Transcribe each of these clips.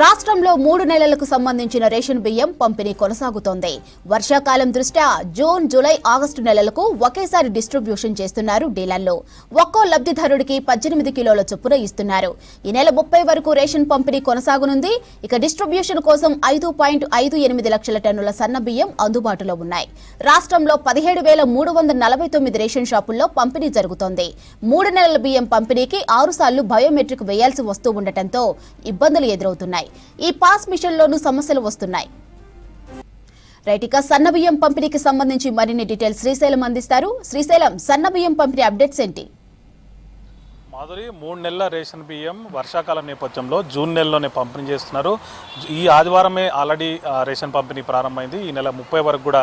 రాష్ట్రంలో మూడు నెలలకు సంబంధించిన రేషన్ బియ్యం పంపిణీ కొనసాగుతోంది. వర్షాకాలం దృష్ట్యా జూన్ జూలై ఆగస్టు నెలలకు ఒకేసారి డిస్ట్రిబ్యూషన్ చేస్తున్నారు డీలర్లు. ఒక్కో లబ్ధిదారుడికి పద్దెనిమిది కిలోల చొప్పున ఇస్తున్నారు. ఈ నెల ముప్పై వరకు రేషన్ పంపిణీ కొనసాగనుంది. ఇక డిస్ట్రిబ్యూషన్ కోసం ఐదు పాయింట్ ఐదు ఎనిమిది లక్షల టన్నుల సన్న బియ్యం అందుబాటులో ఉన్నాయి. రాష్ట్రంలో పదిహేడు వేల మూడు వందల నలభై తొమ్మిది రేషన్ షాపుల్లో పంపిణీ జరుగుతోంది. మూడు నెలల బియ్యం పంపిణీకి ఆరు సార్లు బయోమెట్రిక్ వేయాల్సి వస్తూ ఉండటంతో ఇబ్బందులు ఎదురవుతున్నాయి. ఈ పాస్ మిషన్లోనూ సమస్యలు వస్తున్నాయి. రైట్ ఇక సన్న పంపిణీకి సంబంధించి మరిన్ని డీటెయిల్స్ శ్రీశైలం అందిస్తారు. శ్రీశైలం సన్నబియ్యం పంపిణీ అప్డేట్స్ ఏంటి? మాధురి మూడు నెలల రేషన్ బియ్యం వర్షాకాలం నేపథ్యంలో జూన్ నెలలోనే పంపిణీ చేస్తున్నారు. ఈ ఆదివారమే ఆల్రెడీ రేషన్ పంపిణీ ప్రారంభమైంది. ఈ నెల ముప్పై వరకు కూడా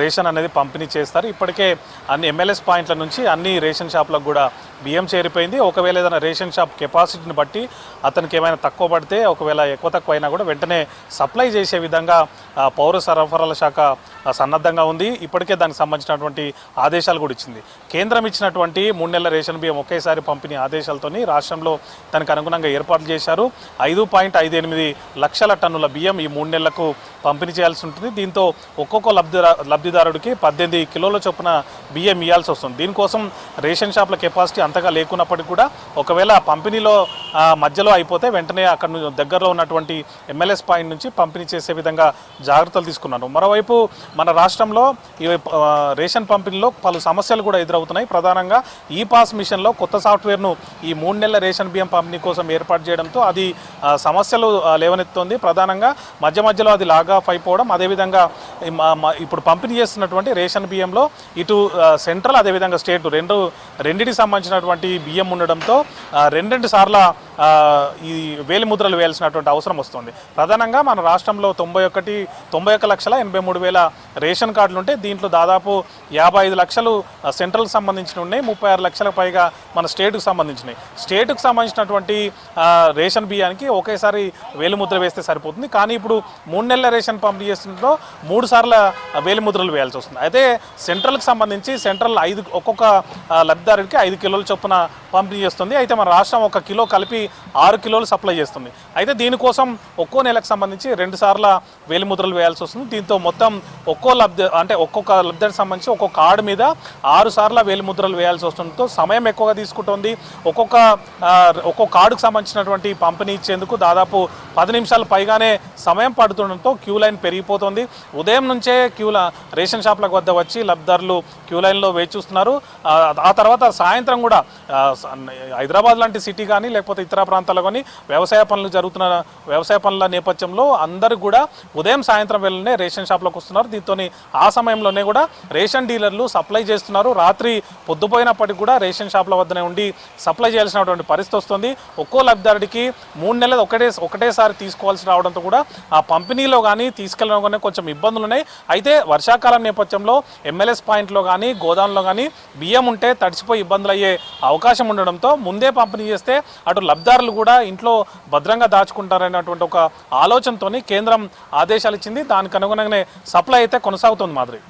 రేషన్ అనేది పంపిణీ చేస్తారు. ఇప్పటికే అన్ని ఎమ్మెల్యేస్ పాయింట్ల నుంచి అన్ని రేషన్ షాపులకు కూడా బియ్యం చేరిపోయింది. ఒకవేళ ఏదైనా రేషన్ షాప్ కెపాసిటీని బట్టి అతనికి ఏమైనా తక్కువ పడితే ఒకవేళ ఎక్కువ తక్కువ అయినా కూడా వెంటనే సప్లై చేసే విధంగా పౌర సరఫరాల శాఖ సన్నద్ధంగా ఉంది. ఇప్పటికే దానికి సంబంధించినటువంటి ఆదేశాలు కూడా ఇచ్చింది. కేంద్రం ఇచ్చినటువంటి మూడు నెలల రేషన్ బియ్యం ఒకేసారి పంపిణీ ఆదేశాలతోని రాష్ట్రంలో దానికి అనుగుణంగా ఏర్పాట్లు చేశారు. ఐదు పాయింట్ ఐదు ఎనిమిది లక్షల టన్నుల బియ్యం ఈ మూడు నెలలకు పంపిణీ చేయాల్సి ఉంటుంది. దీంతో ఒక్కొక్క లబ్ధి లబ్ధిదారుడికి పద్దెనిమిది కిలోల చొప్పున బియ్యం ఇవ్వాల్సి వస్తుంది. దీనికోసం రేషన్ షాప్ల కెపాసిటీ అంతగా లేకున్నప్పటికీ కూడా ఒకవేళ పంపిణీలో మధ్యలో అయిపోతే వెంటనే అక్కడ దగ్గరలో ఉన్నటువంటి ఎమ్మెల్యేస్ పాయింట్ నుంచి పంపిణీ చేసే విధంగా జాగ్రత్తలు తీసుకున్నారు. మరోవైపు మన రాష్ట్రంలో ఈ రేషన్ పంపిణీలో పలు సమస్యలు కూడా ఎదురవుతున్నాయి. ప్రధానంగా ఈ పాస్ మిషన్లో కొత్త సాఫ్ట్వేర్ను ఈ మూడు నెలల రేషన్ బియ్యం పంపిణీ కోసం ఏర్పాటు చేయడంతో అది సమస్యలు లేవనెత్తుంది ప్రధానంగా మధ్య మధ్యలో అది లాగ్ ఆఫ్ అయిపోవడం అదేవిధంగా ఇప్పుడు పంపిణీ చేస్తున్నటువంటి రేషన్ బియ్యంలో ఇటు సెంట్రల్ అదేవిధంగా స్టేట్ రెండు రెండింటికి సంబంధించినటువంటి బియ్యం ఉండడంతో రెండు రెండెండు సార్ల ఈ వేలి ముద్రలు వేయాల్సినటువంటి అవసరం వస్తుంది. ప్రధానంగా మన రాష్ట్రంలో తొంభై ఒకటి తొంభై ఒక లక్షల ఎనభై మూడు వేల రేషన్ కార్డులు ఉంటే దీంట్లో దాదాపు యాభై ఐదు లక్షలు సెంట్రల్కి సంబంధించినవి ఉన్నాయి ముప్పై ఆరు లక్షలకు పైగా మన స్టేట్కు సంబంధించినవి స్టేట్కు సంబంధించినటువంటి రేషన్ బియ్యానికి ఒకేసారి వేలిముద్ర వేస్తే సరిపోతుంది. కానీ ఇప్పుడు మూడు నెలల రేషన్ పంపిణీ చేస్తుందో మూడు సార్ల వేలిముద్రలు వేయాల్సి వస్తుంది. అయితే సెంట్రల్కి సంబంధించి సెంట్రల్ ఐదు ఒక్కొక్క లబ్ధిదారుడికి ఐదు కిలోల చొప్పున పంపిణీ చేస్తుంది. అయితే మన రాష్ట్రం ఒక కిలో కలిపి ఆరు కిలోలు సప్లై చేస్తుంది. అయితే దీనికోసం ఒక్కో నెలకు సంబంధించి రెండు సార్ల వేలిముద్రలు వేయాల్సి వస్తుంది. దీంతో మొత్తం ఒక్కో లబ్ధి అంటే ఒక్కొక్క లబ్ధికి సంబంధించి ఒక్కొక్క కార్డు మీద ఆరు సార్ల వేలిముద్రలు వేయాల్సి వస్తుండటంతో సమయం ఎక్కువగా తీసుకుంటుంది. ఒక్కొక్క ఒక్కొక్క కార్డుకు సంబంధించినటువంటి పంపిణీ ఇచ్చేందుకు దాదాపు పది నిమిషాలు పైగానే సమయం పడుతుండటంతో క్యూ లైన్ పెరిగిపోతుంది. ఉదయం నుంచే క్యూల రేషన్ షాప్ల వద్ద వచ్చి లబ్ధిదారులు క్యూ లైన్లో వేచి చూస్తున్నారు. ఆ, తర్వాత సాయంత్రం కూడా హైదరాబాద్ లాంటి సిటీ కానీ లేకపోతే ఇతర ప్రాంతాల్లో కానీ వ్యవసాయ పనులు జరుగుతున్న వ్యవసాయ పనుల నేపథ్యంలో అందరూ కూడా ఉదయం సాయంత్రం వెళ్ళనే రేషన్ షాప్లోకి వస్తున్నారు. దీంతో ఆ సమయంలోనే కూడా రేషన్ డీలర్లు సప్లై చేస్తున్నారు. రాత్రి పొద్దుపోయినప్పటికీ కూడా రేషన్ షాప్ల వద్దనే ఉండి సప్లై చేయాల్సినటువంటి పరిస్థితి వస్తుంది. ఒక్కో లబ్ధిదారుడికి మూడు నెలలు ఒకటే ఒకటేసారి తీసుకోవాల్సి రావడంతో కూడా ఆ పంపిణీలో కానీ తీసుకెళ్ళడం కానీ కొంచెం ఇబ్బందులు ఉన్నాయి. అయితే వర్షాకాలం నేపథ్యంలో ఎమ్మెల్యేస్ పాయింట్లో కానీ గోదాంలో కానీ బియ్యం ఉంటే తడిచిపోయి ఇబ్బందులు అయ్యే అవకాశం ఉండడంతో ముందే పంపిణీ చేస్తే అటు లబ్ధిదారులు కూడా ఇంట్లో భద్రంగా దాచుకుంటారనేటువంటి ఒక ఆలోచనతోని కేంద్రం ఆదేశాలు ఇచ్చింది దానికి అనుగుణంగానే సప్లై అయితే కొనసాగుతుంది మాదిరి